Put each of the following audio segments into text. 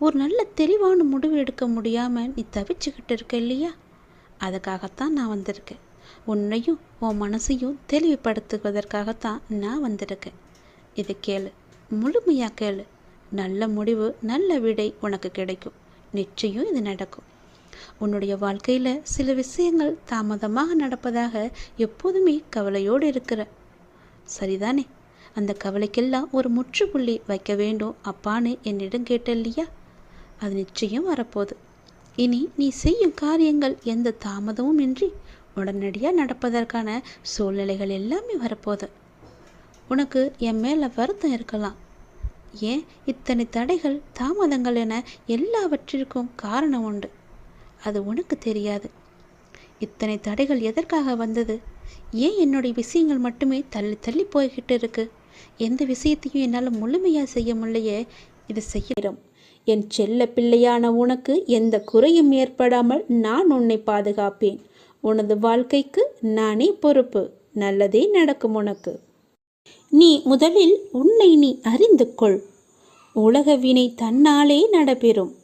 ஒரு நல்ல தெளிவான முடிவு எடுக்க முடியாமல் நீ தவிச்சுக்கிட்டு இருக்க இல்லையா? அதுக்காகத்தான் நான் வந்திருக்கேன். உன்னையும் உன் மனசையும் தெளிவுபடுத்துவதற்காகத்தான் நான் வந்திருக்கேன். இதை கேளு. முழுமையாக கேளு. நல்ல முடிவு நல்ல விடை உனக்கு கிடைக்கும். நிச்சயம் இது நடக்கும். உன்னுடைய வாழ்க்கையில் சில விஷயங்கள் தாமதமாக நடப்பதாக எப்போதுமே கவலையோடு இருக்கிற. சரிதானே? அந்த கவலைக்கெல்லாம் ஒரு முற்றுப்புள்ளி வைக்க வேண்டும் அப்பான்னு என்னிடம் கேட்ட இல்லையா அது நிச்சயம் வரப்போகுது. இனி நீ செய்யும் காரியங்கள் எந்த தாமதமும் இன்றி உடனடியாக நடப்பதற்கான சூழ்நிலைகள் எல்லாமே வரப்போகுது. உனக்கு என் மேலே வருத்தம் இருக்கலாம். ஏன்? இத்தனை தடைகள் தாமதங்கள் என எல்லாவற்றிற்கும் காரணம் உண்டு. அது உனக்கு தெரியாது. இத்தனை தடைகள் எதற்காக வந்தது? ஏன் என்னுடைய விஷயங்கள் மட்டுமே தள்ளி தள்ளி போய்கிட்டு இருக்கு? எந்த விஷயத்தையும் என்னால் முழுமையாக செய்ய முடியலையே. இது செய்கிறோம் என் செல்ல பிள்ளையான உனக்கு எந்த குறையும் ஏற்படாமல் நான் உன்னை பாதுகாப்பேன். உனது வாழ்க்கைக்கு நானே பொறுப்பு. நல்லதே நடக்கும் உனக்கு. நீ முதலில் உன்னை நீ அறிந்து கொள். உலக வினை தன்னாலே நடைபெறும்.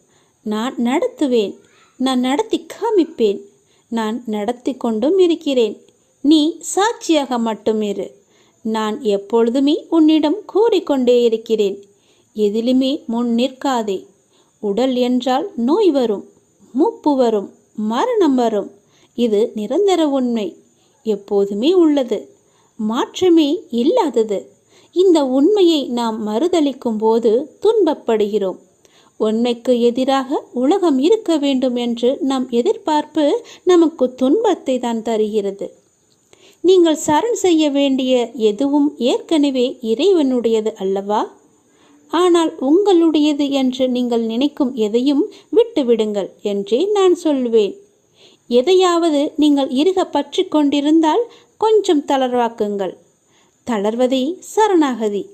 நான் நடத்துவேன். நான் நடத்தி காமிப்பேன். நான் நடத்தி கொண்டும் இருக்கிறேன். நீ சாட்சியாக மட்டும் இரு. நான் எப்பொழுதுமே உன்னிடம் கூறிக்கொண்டே இருக்கிறேன். எதிலுமே முன் நிற்காதே. உடல் என்றால் நோய் வரும் மூப்பு வரும் மரணம் வரும். இது நிரந்தர உண்மை. எப்போதுமே உள்ளது. மாற்றமே இல்லாதது. இந்த உண்மையை நாம் மறுதளிக்கும் போது துன்பப்படுகிறோம். உண்மைக்கு எதிராக உலகம் இருக்க வேண்டும் என்று நம் எதிர்பார்ப்பு நமக்கு துன்பத்தை தான் தருகிறது. நீங்கள் சரண் செய்ய வேண்டிய எதுவும் ஏற்கனவே இறைவனுடையது அல்லவா? ஆனால் உங்களுடையது என்று நீங்கள் நினைக்கும் எதையும் விட்டுவிடுங்கள் என்றே நான் சொல்வேன். எதையாவது நீங்கள் இருக பற்றி கொண்டிருந்தால் கொஞ்சம் தளர்வாக்குங்கள். தளர்வதே சரணாகதி.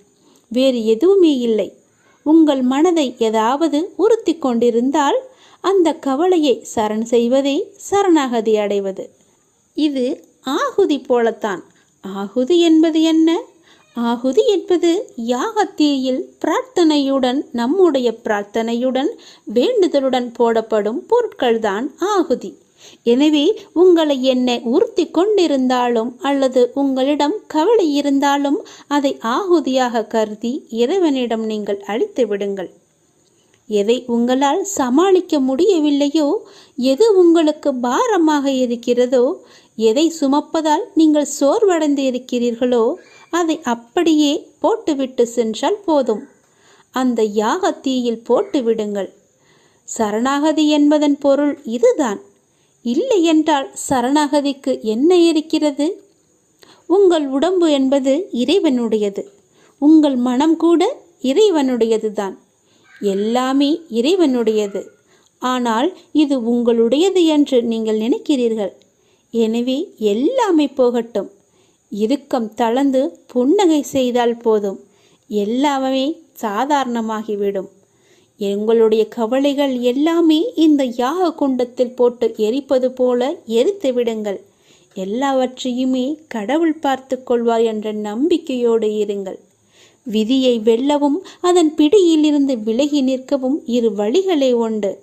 வேறு எதுவுமே இல்லை. உங்கள் மனதை ஏதாவது உறுத்தி கொண்டிருந்தால் அந்த கவலையை சரண் செய்வதே சரணாகதி அடைவது. இது ஆகுதி போலத்தான். ஆகுதி என்பது என்ன? ஆகுதி என்பது யாகத்தீயில் பிரார்த்தனையுடன் நம்முடைய பிரார்த்தனையுடன் வேண்டுதலுடன் போடப்படும் பொருட்கள்தான் ஆகுதி. எனவே உங்களை என்னை உறுத்தி கொண்டிருந்தாலும் அல்லது உங்களிடம் கவலை இருந்தாலும் அதை ஆகுதியாக கருதி இறைவனிடம் நீங்கள் அழித்து விடுங்கள். எதை உங்களால் சமாளிக்க முடியவில்லையோ எது உங்களுக்கு பாரமாக இருக்கிறதோ எதை சுமப்பதால் நீங்கள் சோர்வடைந்து இருக்கிறீர்களோ அதை அப்படியே போட்டுவிட்டு சென்றால் போதும். அந்த யாகத்தீயில் போட்டு விடுங்கள். சரணாகதி என்பதன் பொருள் இதுதான். இல்லை என்றால் சரணாகதிக்கு என்ன இருக்கிறது? உங்கள் உடம்பு என்பது இறைவனுடையது. உங்கள் மனம் கூட இறைவனுடையது தான் எல்லாமே இறைவனுடையது. ஆனால் இது உங்களுடையது என்று நீங்கள் நினைக்கிறீர்கள். எனவே எல்லாமே போகட்டும். இறுக்கம் தளர்ந்து புன்னகை செய்தால் போதும். எல்லாமே சாதாரணமாகிவிடும். எங்களுடைய கவலைகள் எல்லாமே இந்த யாக குண்டத்தில் போட்டு எரிப்பது போல எரித்து விடுங்கள். எல்லாவற்றையுமே கடவுள் பார்த்து கொள்வார் என்ற நம்பிக்கையோடு இருங்கள். விதியை வெல்லவும் அதன் பிடியிலிருந்து விலகி நிற்கவும் இரு வழிகளே உண்டு.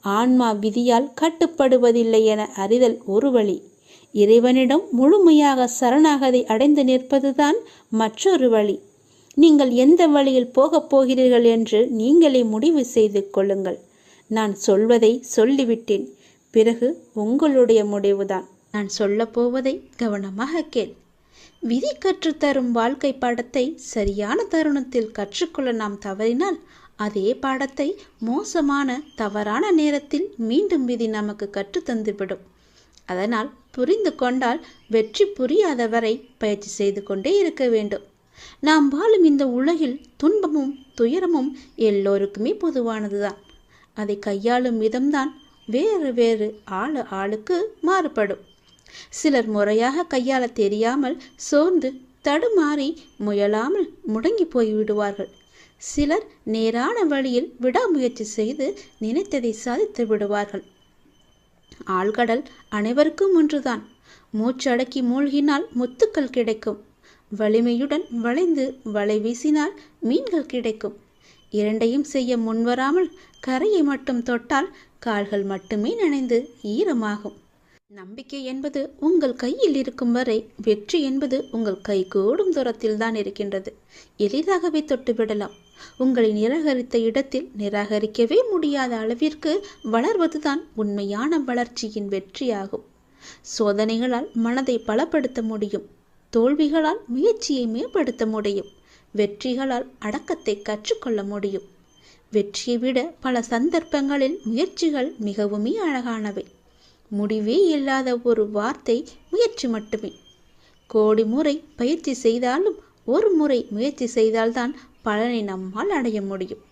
ஆன்மா விதியால் கட்டுப்படுவதில்லை என அறிதல் ஒரு வழி. இறைவனிடம் முழுமையாக சரணாகதி அடைந்து நிற்பதுதான் மற்றொரு வழி. நீங்கள் எந்த வழியில் போகப் போகிறீர்கள் என்று நீங்களே முடிவு செய்து கொள்ளுங்கள். நான் சொல்வதை சொல்லிவிட்டேன். பிறகு உங்களுடைய முடிவுதான். நான் சொல்லப் போவதை கவனமாக கேள். விதி கற்றுத்தரும் வாழ்க்கை பாடத்தை சரியான தருணத்தில் கற்றுக்கொள்ள நாம் தவறினால் அதே பாடத்தை மோசமான தவறான நேரத்தில் மீண்டும் விதி நமக்கு கற்றுத்தந்துவிடும் அதனால் புரிந்து கொண்டால் வெற்றி புரியாதவரை பயிற்சி செய்து கொண்டே இருக்க வேண்டும். நாம் வாழும் இந்த உலகில் துன்பமும் துயரமும் எல்லோருக்குமே பொதுவானதுதான். அதை கையாளும் விதம்தான் வேறு வேறு ஆளு ஆளுக்கு மாறுபடும். சிலர் முறையாக கையாள தெரியாமல் சோர்ந்து தடுமாறி முயலாமல் முடங்கி போய் விடுவார்கள். சிலர் நேரான வழியில் விடாமுயற்சி செய்து நினைத்ததை சாதித்து விடுவார்கள். ஆழ்கடல் அனைவருக்கும் ஒன்றுதான். மூச்சடக்கி மூழ்கினால் முத்துக்கள் கிடைக்கும். வலிமையுடன் வளைந்து வலை வீசினால் மீன்கள் கிடைக்கும். இரண்டையும் செய்ய முன்வராமல் கரையை மட்டும் தொட்டால் கால்கள் மட்டுமே நனைந்து ஈரமாகும். நம்பிக்கை என்பது உங்கள் கையில் இருக்கும் வரை வெற்றி என்பது உங்கள் கை கூடும் தூரத்தில் தான் இருக்கின்றது. எளிதாகவே தொட்டுவிடலாம். உங்களை நிராகரித்த இடத்தில் நிராகரிக்கவே முடியாத அளவிற்கு வளர்வதுதான் உண்மையான வளர்ச்சியின் வெற்றியாகும். சோதனைகளால் மனதை பலப்படுத்த முடியும். தோல்விகளால் முயற்சியை மேம்படுத்த முடியும். வெற்றிகளால் அடக்கத்தை கற்றுக்கொள்ள முடியும். வெற்றியை விட பல சந்தர்ப்பங்களில் முயற்சிகள் மிகவுமே அழகானவை. முடிவே இல்லாத ஒரு வார்த்தை முயற்சி மட்டுமே. கோடி முறை பயிற்சி செய்தாலும் ஒரு முறை முயற்சி செய்தால்தான் பலனை நம்மால் அடைய முடியும்.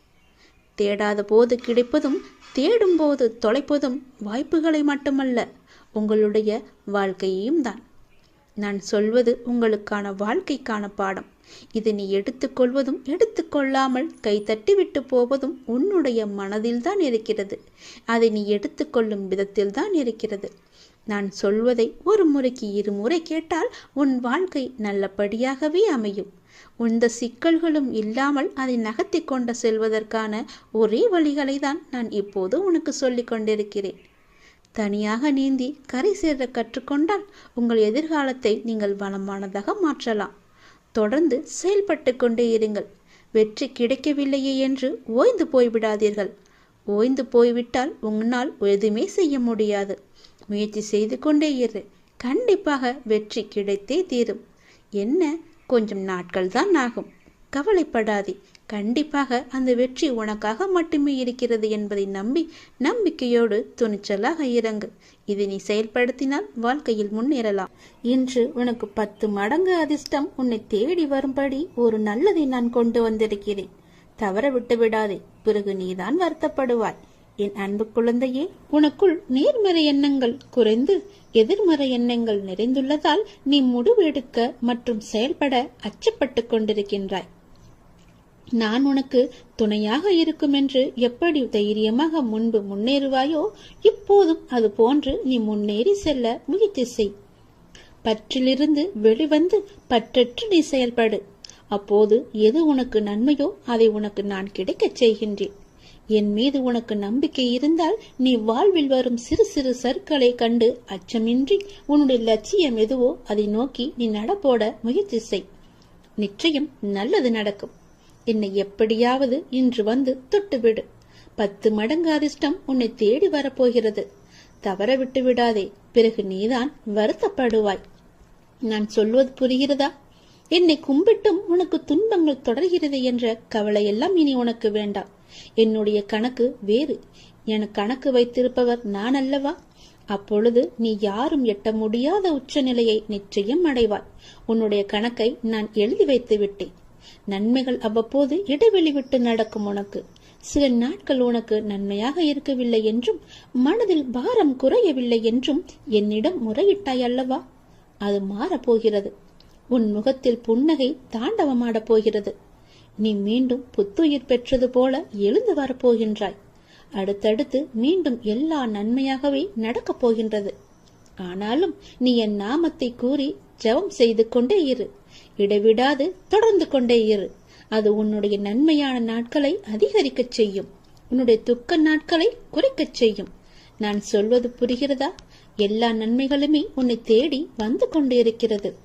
தேடாத போது கிடைப்பதும் தேடும் போது தொலைப்பதும் வாய்ப்புகளை மட்டுமல்ல உங்களுடைய வாழ்க்கையையும் தான். நான் சொல்வது உங்களுக்கான வாழ்க்கைக்கான பாடம். இது நீ எடுத்துக்கொள்வதும் எடுத்துக்கொள்ளாமல் கைத்தட்டி விட்டு போவதும் உன்னுடைய மனதில்தான் இருக்கிறது. அதை நீ எடுத்துக்கொள்ளும் விதத்தில்தான் இருக்கிறது. நான் சொல்வதை ஒரு முறைக்கு இருமுறை கேட்டால் உன் வாழ்க்கை நல்லபடியாகவே அமையும். இந்த சிக்கல்களும் இல்லாமல் அதை நகர்த்தி கொண்டு செல்வதற்கான ஒரே வழிகளை தான் நான் இப்போது உனக்கு சொல்லிக் கொண்டிருக்கிறேன். தனியாக நீந்தி கரை சேர கற்றுக்கொண்டால் உங்கள் எதிர்காலத்தை நீங்கள் வளமானதாக மாற்றலாம். தொடர்ந்து செயல்பட்டு கொண்டே இருங்கள். வெற்றி கிடைக்கவில்லையே என்று ஓய்ந்து போய்விடாதீர்கள். ஓய்ந்து போய்விட்டால் உன்னால் எதுவுமே செய்ய முடியாது. முயற்சி செய்து கொண்டே இரு. கண்டிப்பாக வெற்றி கிடைத்தே தீரும். என்ன? கொஞ்சம் நாட்கள் தான் ஆகும். கவலைப்படாதே. கண்டிப்பாக அந்த வெற்றி உனக்காக மட்டுமே இருக்கிறது என்பதை நம்பி நம்பிக்கையோடு துணிச்சலாக இறங்கு. இதை நீ செயல்படுத்தினால் வாழ்க்கையில் முன்னேறலாம். இன்று உனக்கு பத்து மடங்கு அதிர்ஷ்டம் உன்னை தேடி வரும்படி ஒரு நல்லதை நான் கொண்டு வந்திருக்கிறேன். தவற விட்டு விடாதே பிறகு நீதான் வருத்தப்படுவாய். என் அன்பு குழந்தையே உனக்குள் நேர்மறை எண்ணங்கள் குறைந்து எதிர்மறை எண்ணங்கள் நிறைந்துள்ளதால் நீ முடிவெடுக்க மற்றும் செயல்பட அச்சப்பட்டு கொண்டிருக்கின்றாய். நான் உனக்கு துணையாக இருக்கும் என்று எப்படி தைரியமாக முன்பு முன்னேறுவாயோ இப்போதும் அது போன்று நீ முன்னேறி செல்ல முயற்சி செய். பற்றிலிருந்து வெளிவந்து பற்றற்று நீ செயல்படு. அப்போது எது உனக்கு நன்மையோ அதை உனக்கு நான் கிடைக்கச் செய்கின்றேன். என் மீது உனக்கு நம்பிக்கை இருந்தால் நீ வாழ்வில் வரும் சிறு சிறு சற்களை கண்டு அச்சமின்றி உன்னுடைய லட்சியம் எதுவோ அதை நோக்கி நீ நடப்போட முயற்சி செய். நிச்சயம் நல்லது நடக்கும். என்னை எப்படியாவது இன்று வந்து தொட்டுவிடு. பத்து மடங்கு அதிர்ஷ்டம் உன்னை தேடி வரப்போகிறது. தவற விட்டு விடாதே பிறகு நீதான் வருத்தப்படுவாய். நான் சொல்வது புரிகிறதா? என்னை கும்பிட்டும் உனக்கு துன்பங்கள் தொடர்கிறது என்ற கவலையெல்லாம் இனி உனக்கு வேண்டாம். என்னுடைய கணக்கு வேறு. என கணக்கு வைத்திருப்பவர் நான் அல்லவா? அப்பொழுது நீ யாரும் எட்ட முடியாத உச்சநிலையை நிச்சயம் அடைவாய். உன்னுடைய கணக்கை நான் எழுதி வைத்து விட்டேன். நன்மைகள் அவ்வப்போது இடைவெளி விட்டு நடக்கும் உனக்கு. சில நாட்கள் உனக்கு நன்மையாக இருக்கவில்லை என்றும் மனதில் பாரம் குறையவில்லை என்றும் என்னிடம் முறையிட்டாய் அல்லவா? அது மாறப்போகிறது. உன் முகத்தில் புன்னகை தாண்டவமாடப் போகிறது. நீ மீண்டும் புத்துயிர் பெற்றது போல எழுந்து வரப்போகின்றாய். அடுத்தடுத்து மீண்டும் எல்லா நன்மையாகவே நடக்கப் போகின்றது. ஆனாலும் நீ என் நாமத்தை கூறி ஜெபம் செய்து கொண்டே இரு. இடைவிடாது தொடர்ந்து கொண்டே இரு. அது உன்னுடைய நன்மையான நாட்களை அதிகரிக்கச் செய்யும். உன்னுடைய துக்க நாட்களை குறைக்கச் செய்யும். நான் சொல்வது புரிகிறதா? எல்லா நன்மைகளுமே உன்னை தேடி வந்து கொண்டிருக்கிறது.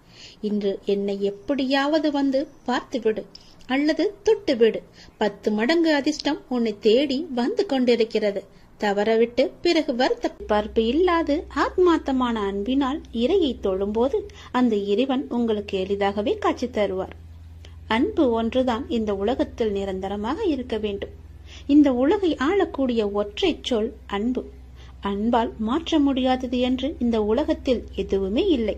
இன்று என்னை எப்படியாவது வந்து பார்த்துவிடு அல்லது தொட்டுவிடு பத்து மடங்கு அதிர்ஷ்டம் உன்னை தேடி வந்து கொண்டிருக்கிறது. தவறவிட்டு பிறகு வருத்த பார்ப்பு இல்லாது ஆத்மாத்தமான அன்பினால் இறையை தொழும்போது அந்த இறைவன் உங்களுக்கு எளிதாகவே காட்சி தருவார். அன்பு ஒன்றுதான் இந்த உலகத்தில் நிரந்தரமாக இருக்க வேண்டும். இந்த உலகை ஆளக்கூடிய ஒற்றை சொல் அன்பு. அன்பால் மாற்ற முடியாதது என்று இந்த உலகத்தில் எதுவுமே இல்லை.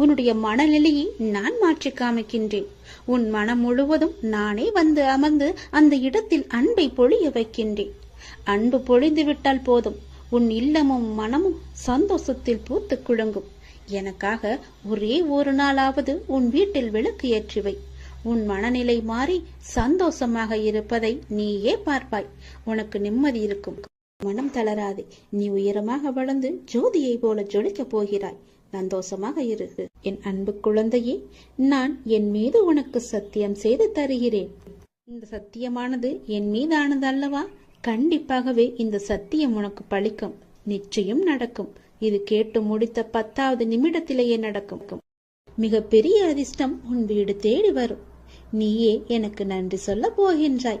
உன்னுடைய மனநிலையை நான் மாற்றி காமிக்கின்றேன். உன் மனம் முழுவதும் நானே வந்து அமர்ந்து அந்த இடத்தில் அன்பை பொழிய வைக்கின்றேன். அன்பு பொழிந்து விட்டால் போதும். உன் இல்லமும் மனமும் சந்தோஷத்தில் பூத்து குழுங்கும் எனக்காக ஒரே ஒரு நாளாவது உன் வீட்டில் விளக்கு ஏற்றிவை உன் மனநிலை மாறி சந்தோஷமாக இருப்பதை நீயே பார்ப்பாய். உனக்கு நிம்மதி இருக்கும். மனம் தளராதே. நீ உயரமாக வளர்ந்து ஜோதியை போல ஜொலிக்கப் போகிறாய். சந்தோஷமாக இரு. என் அன்பு குழந்தையே நான் என் மீது உனக்கு சத்தியம் செய்து தருகிறேன். இந்த சத்தியமானது என் மீதானது அல்லவா? கண்டிப்பாகவே இந்த சத்தியம் உனக்கு பழிக்கும். நிச்சயம் நடக்கும். இது கேட்டு முடித்த பத்தாவது நிமிடத்திலேயே நடக்கும். மிகப்பெரிய அதிர்ஷ்டம் உன் வீடு தேடி வரும். நீயே எனக்கு நன்றி சொல்ல போகின்றாய்.